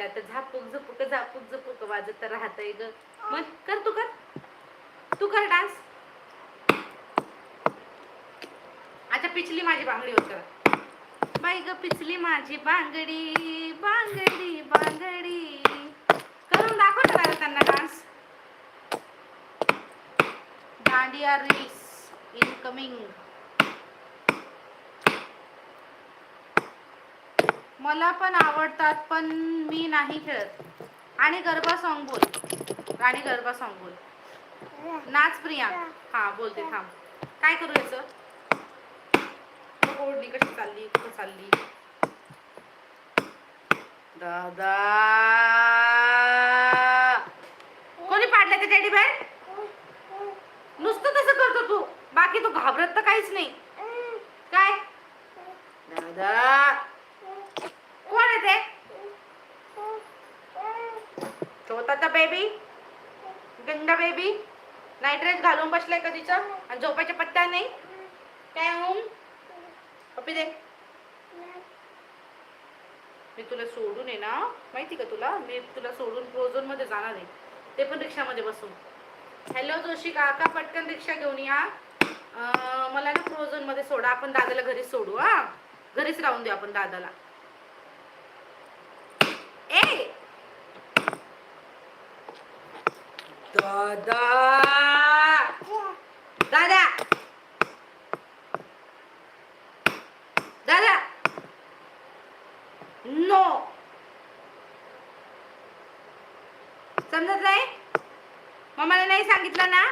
केला तर झापूक झुपूक झापूक झुपूक वाजत राहतंय ग. मग कर तू कर. तू कर डान्स. अच्छा पिचली माझी बांगडी होत बाई ग पिचली माझी बांगडी बांगडी बांगडी. करून दाखव ना त्यांना डान्स. दांडिया रील्स इनकमिंग मला पण आवडतात पण मी नाही खेळत. आणि गरबा सॉन्ग बोल. आणि गरबा सॉन्ग बोल. नाच प्रिया. हा बोलते थांब. काय करू याचं? ओढणी कशी चालली कुठं चालली? दादा. कोणी पाडलं ते टेडी बेअर नुसतं तसं करतो तू. बाकी तू घाबरत तर काहीच नाही. काय? दादा कोण आहे ते छोटा baby Ganga baby night dress घालून बसलाय कधीचा? आणि झोपायच्या पत्त्या नाही? काय होम पप्पी दे. मी तुला सोडून आहे ना माहिती का तुला? मी तुला सोडून प्रोझोनमध्ये जाणार आहे. ते पण रिक्षामध्ये बसून. हॅलो जोशी काका पटकन रिक्षा घेऊन या. मला ना प्रोझोनमध्ये सोडा. आपण दादाला घरीच सोडू हा. घरीच राहून देऊ आपण दादाला ए दादा. दादा. दादा. नो. समजत नाही? मम्माला नाही सांगितलं ना?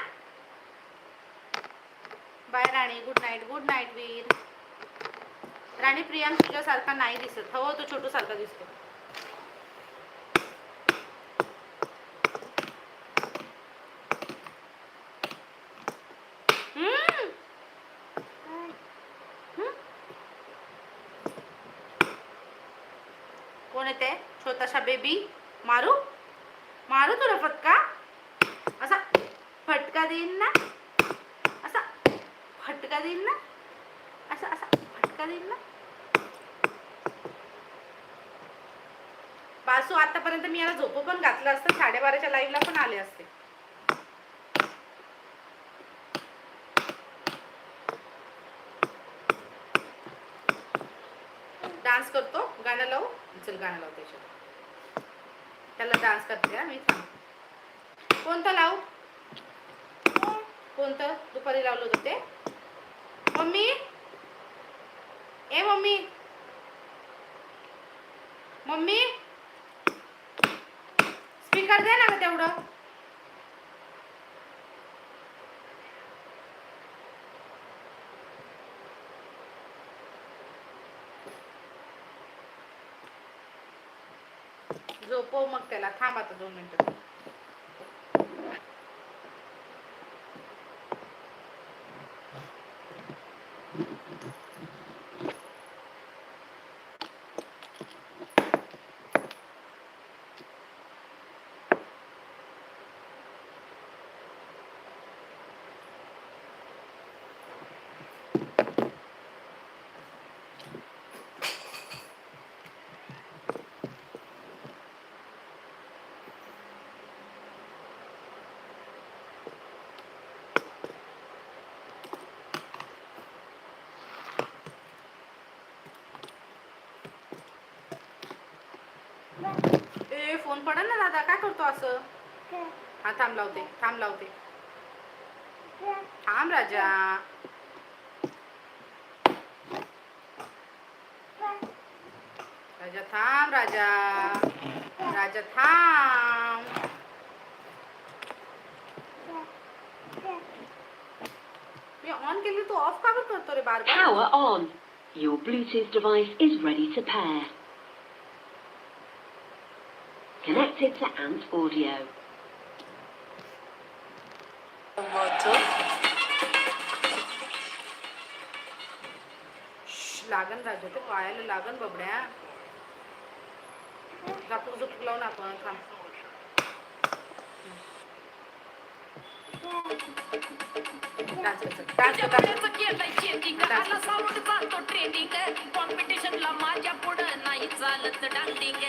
Bye Rani good night good night Veer. Rani Priyank तुझ्यासारखा नाही दिसत. हो तो छोटू सारखा दिसतो. कोण येते छोटासा बेबी मारू? मारू तुला फटका? असा फटका देईन ना? असा फटका देईन ना? असा असा फटका देईन ना? बासू आतापर्यंत मी याला झोपू पण घातलं असतं. साडेबाराच्या लाईव्हला पण आले असते. डान्स करतो. गाणं लावू. चल गाणं लावते त्याच्यात. त्याला डान्स करते हा मी थांब. कोणतं लावू? कोणतं? दुपारी लावलं होतं ते. मम्मी? ए मम्मी. मम्मी? स्पीकर दे ना तेवढं. झोपव मग त्याला. थांब आता दोन मिनिटं. ए फोन पडा ना दादा काय करतो असं? हा थांब लावते थांब लावते. थांब राजा. राजा थांब राजा. राजा थांब. मी ऑन केली तू ऑफ का करतो रे बार बार Power on. Your Bluetooth device is ready to pair. Connected to Ant Audio. श्श, लागन राजा ते पायाला लागन बबड्या झापूक झुपूक लावून आपण थांब डान्स कर डान्स कर डान्स कर. केलंय चेंजिंग आला साऊंड चालतो ट्रेंडिंग कॉम्पिटिशनला माझ्या पुढं नाही चालत डान्सिंग